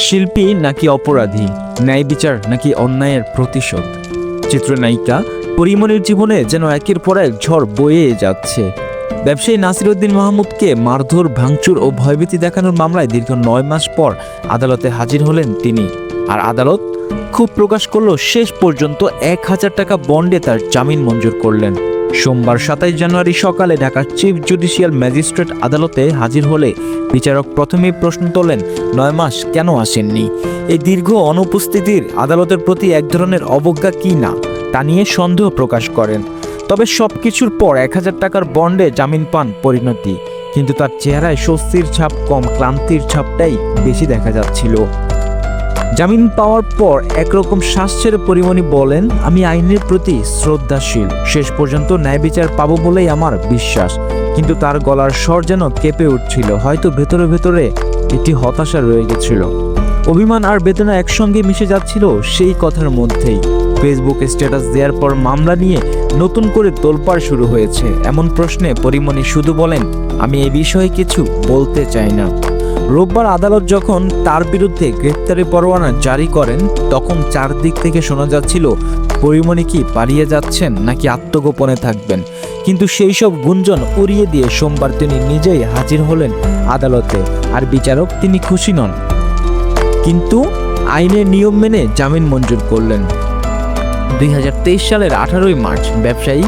শিল্পী নাকি অপরাধী, ন্যায় বিচার নাকি অন্যায়ের প্রতিশোধ? চিত্রনায়িকা পরিমণির জীবনে যেন একের পর এক ঝড় বয়ে যাচ্ছে। ব্যবসায়ী নাসিরউদ্দিন মাহমুদকে মারধর, ভাঙচুর ও ভয়ভীতি দেখানোর মামলায় দীর্ঘ নয় মাস পর আদালতে হাজির হলেন তিনি। আর আদালত খুব প্রকাশ করল, শেষ পর্যন্ত এক হাজার টাকা বন্ডে তার জামিন মঞ্জুর করলেন। সোমবার সাতাইশ জানুয়ারি সকালে ঢাকার চিফ জুডিশিয়াল ম্যাজিস্ট্রেট আদালতে হাজির হলে বিচারক প্রথমেই প্রশ্ন তোলেন, নয় মাস কেন আসেননি? এই দীর্ঘ অনুপস্থিতির আদালতের প্রতি এক ধরনের অবজ্ঞা কি না, তা নিয়ে সন্দেহ প্রকাশ করেন। তবে সব কিছুর পর এক হাজার টাকার বন্ডে জামিন পান পরিণতি। কিন্তু তার চেহারায় স্বস্তির ছাপ, কম ক্লান্তির ছাপটাই বেশি দেখা যাচ্ছিল। জামিন পাওয়ার পর একরকম শ্বাস ছেড়ে পরিমণি বলেন, আমি আইনের প্রতি শ্রদ্ধাশীল। শেষ পর্যন্ত ন্যায় বিচার পাবো বলেই আমার বিশ্বাস। কিন্তু তার গলার স্বর যেন কেঁপে উঠছিল। হয়তো ভেতরে ভেতরে একটি হতাশা রয়ে গেছিল। অভিমান আর বেদনা একসঙ্গে মিশে যাচ্ছিল সেই কথার মধ্যেই। ফেসবুক স্ট্যাটাস দেওয়ার পর মামলা নিয়ে নতুন করে তোলপাড় শুরু হয়েছে। এমন প্রশ্নে পরিমণি শুধু বলেন, আমি এই বিষয়ে কিছু বলতে চাই না। রোববার আদালত যখন তার বিরুদ্ধে গ্রেপ্তারি পরোয়ানা জারি করেন, তখন চারদিক থেকে শোনা যাচ্ছিল, পরিমণি কি পালিয়ে যাচ্ছেন নাকি আত্মগোপনে থাকবেন? কিন্তু সেই সব গুঞ্জন উড়িয়ে দিয়ে সোমবার তিনি নিজেই হাজির হলেন আদালতে, আর বিচারক তিনি খুশি নন। কিন্তু আইনের নিয়ম মেনে জামিন মঞ্জুর করলেন। দুই হাজার তেইশ সালের আঠারোই মার্চ ব্যবসায়ী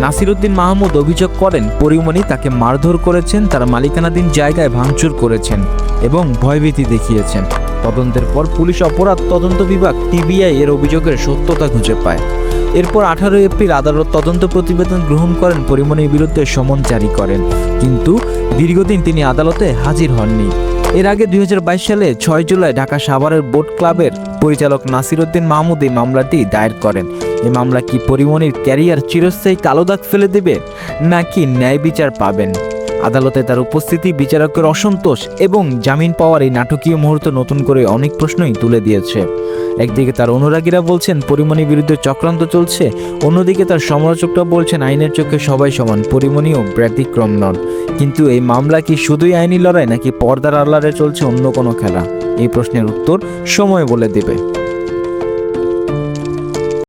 নাসিরুদ্দিন মাহমুদ অভিযোগ করেন, পরিমণি তাকে মারধর করেছেন, তার মালিকানাধীন জায়গায় ভাঙচুর করেছেন এবং ভয়ভীতি দেখিয়েছেন। তদন্তের পর পুলিশ অপরাধ তদন্ত বিভাগ টিবিআই এর অভিযোগের সত্যতা খুঁজে পায়। এরপর আঠারোই এপ্রিল আদালত তদন্ত প্রতিবেদন গ্রহণ করেন, পরিমণির বিরুদ্ধে সমন জারি করেন। কিন্তু দীর্ঘদিন তিনি আদালতে হাজির হননি। এর আগে দুই হাজার বাইশ সালে ছয় জুলাই ঢাকা সাভারের বোট ক্লাবের পরিচালক নাসিরউদ্দিন মাহমুদ এই মামলাটি দায়ের করেন। এই মামলা কি পরিমণির ক্যারিয়ার চিরস্থায়ী কালো দাগ ফেলে দেবে, নাকি ন্যায় বিচার পাবেন? আদালতে তার উপস্থিতি, বিচারকের অসন্তোষ এবং জামিন পাওয়ার এই নাটকীয় মুহূর্ত নতুন করে অনেক প্রশ্নই তুলে দিয়েছে। একদিকে তার অনুরাগীরা বলছেন, পরিমণির বিরুদ্ধে চক্রান্ত চলছে। অন্যদিকে তার সমালোচকরা বলছেন, আইনের চোখে সবাই সমান, পরিমণিও ব্যতিক্রম নন। কিন্তু এই মামলা কি শুধুই আইনি লড়াই নাকি পর্দার আড়ালে চলছে অন্য কোনো খেলা? এই প্রশ্নের উত্তর সময় বলে দেবে।